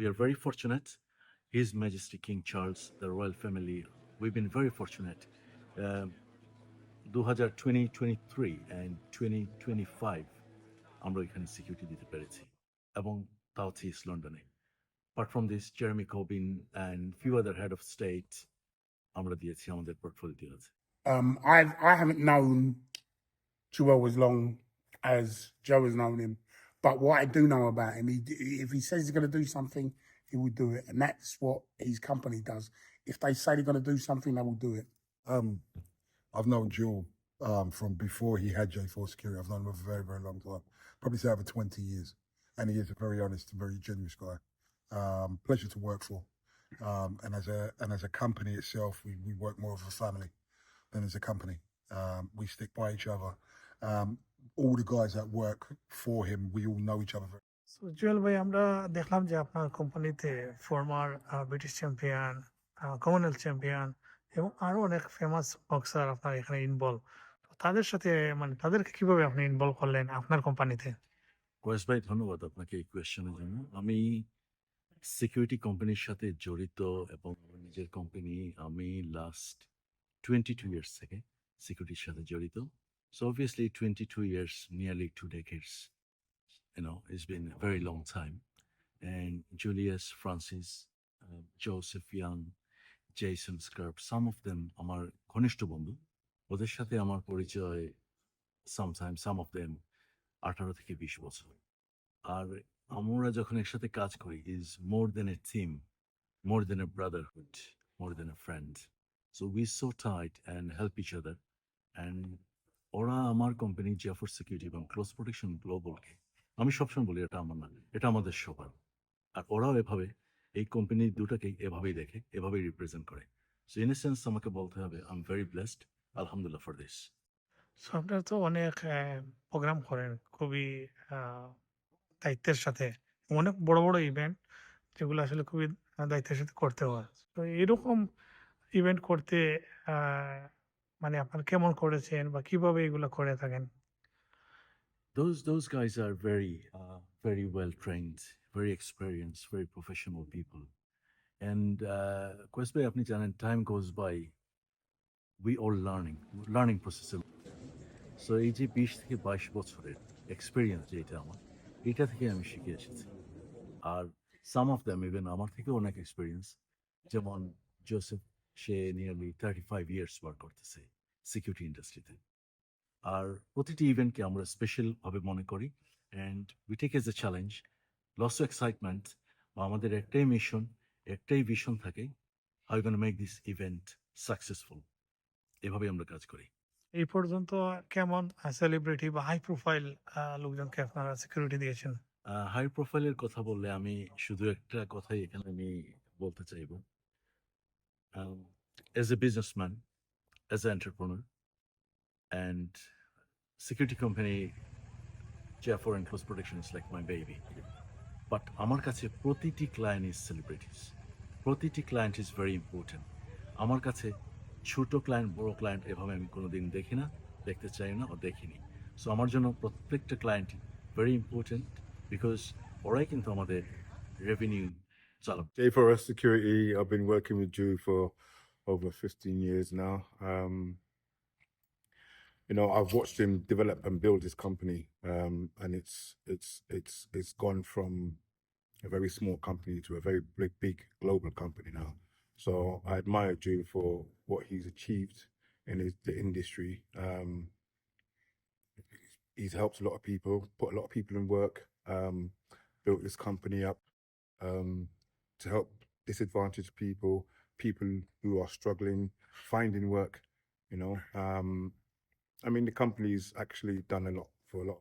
we are very fortunate. His Majesty King Charles, the royal family, we've been very fortunate. Um, 2023 and 2025 আমরা এখানে security দিতে পেরেছি এবং তাও হচ্ছে ইস্ট লন্ডনে apart from this Jeremy Corbyn and few other head of state আমরা দিয়েছি আমাদের পোর্টফোলিও আছে Um, I I haven't known Joel as long as Joe has known him, but what I do know about him, he, if he says he's going to do something, he will do it, and that's what his company does. If they say they're going to do something, they will do it. Um, I've known Joel um, from before he had J4 Security. I've known him for a very, very long time. Probably say over 20 years. And he is a very honest and very generous guy. Um, pleasure to work for. Um, and as a and as a company itself, we, we work more of a family than as a company. Um, we stick by each other. Um, all the guys that work for him, we all know each other So, Jewel ভাই আমরা দেখলাম যে আপনার কোম্পানিতে former British champion Commonwealth champion এবং আরও অনেক famous boxer আপনার এখানে ইনভলভ তাদের সাথে মানে তাদেরকে কীভাবে আপনি ইনভলভ করলেন আপনার কোম্পানিতে কোয়েস ভাই ধন্যবাদ আপনাকে এই কোয়েশ্চেনের জন্য। আমি সিকিউরিটি কোম্পানির সাথে জড়িত এবং নিজের কোম্পানি আমি লাস্ট টোয়েন্টি টু ইয়ার্স থেকে সিকিউরিটির সাথে জড়িত। So obviously twenty two years nearly two decades you know, it's been a very long time. And Julius, Francis, uh, Joseph Young, Jason Skirp, some of them আমার ঘনিষ্ঠ বন্ধু ওদের সাথে আমার পরিচয় সামটাইম সাম অফ দেম আঠারো থেকে বিশ বছর আর আমরা যখন একসাথে কাজ করি is more than A team more than a brotherhood more than a friend so we so tight and help each other and ওরা আমার কোম্পানি জিয়াফর সিকিউরিটি এবং ক্লোজ প্রোটেকশন গ্লোবালকে আমি সবসময় বলি এটা আমার না, এটা আমাদের সবার। আর ওরাও এভাবে, এই কোম্পানি দুটাকেই এভাবেই দেখে, এভাবেই রিপ্রেজেন্ট করে। সো ইন সেন্স আমাকে বলতে হবে আই এম ভেরি ব্লেসড আলহামদুলিল্লাহ ফর দিস সো আপনারা তো অনেক প্রোগ্রাম করেন, খুবই দায়িত্বের সাথে। অনেক বড় বড় ইভেন্ট যেগুলো আসলে খুবই দায়িত্বের সাথে করতে হয়। তো এরকম ইভেন্ট করতে মানে আপনার কেমন করেছেন বা কীভাবে এগুলো করে থাকেন those those guys are very uh, very well trained very experienced very professional people and uh quest by apni জানেন time goes by we all learning learning process so এই যে বিশ থেকে বাইশ বছরের এক্সপিরিয়েন্স যেটা আমার এটা থেকে আমি শিখে এসেছি আর সাম অফ দ্যাম ইভেন আমার থেকে অনেক এক্সপিরিয়েন্স যেমন জোসেফ সে nearly thirty five years work করতেছে সিকিউরিটি ইন্ডাস্ট্রিতে আর প্রতিটি ইভেন্টকে আমরা স্পেশাল ভাবে মনে করি and we take as a challenge lots of excitement বা আমাদের একটাই মিশন একটাই ভিশন থাকে how can make this event successful এভাবে আমরা কাজ করি। এই পর্যন্ত কেমন সেলিব্রিটি বা হাই প্রোফাইল লোকজনকে আপনারা সিকিউরিটি দিয়েছেন? হাই প্রোফাইলের কথা বললে আমি শুধু একটা কথাই এখানে আমি বলতে চাইব। As a businessman as a এন্টারপ্রনার and security company Jaffer and Close Protection is like my baby. But আমার কাছে প্রতিটি ক্লায়েন্ট ইজ সেলিব্রিটিস প্রতিটি ক্লায়েন্ট ইজ ভেরি ইম্পর্টেন্ট আমার কাছে ছোট ক্লায়েন্ট বড় ক্লায়েন্ট এভাবে আমি কোনোদিন দেখি না দেখতে চাই না ও দেখিনি সো আমার জন্য প্রত্যেকটা ক্লায়েন্ট ভেরি ইম্পর্টেন্ট বিকজ ওরাই কিন্তু আমাদের revenue Tell. J4S Security, I've been working with Drew for over 15 years now. Um, you know, I've watched him develop and build his company, um, and it's it's it's it's gone from a very small company to a very big, big global company now. So I admire Drew for what he's achieved in his, the industry. Um, he's helped a lot of people, put a lot of people in work, um, built this company up. Um, to help disadvantaged people, people who are struggling, finding work. You know, um, I mean, the company's actually done a lot for a lot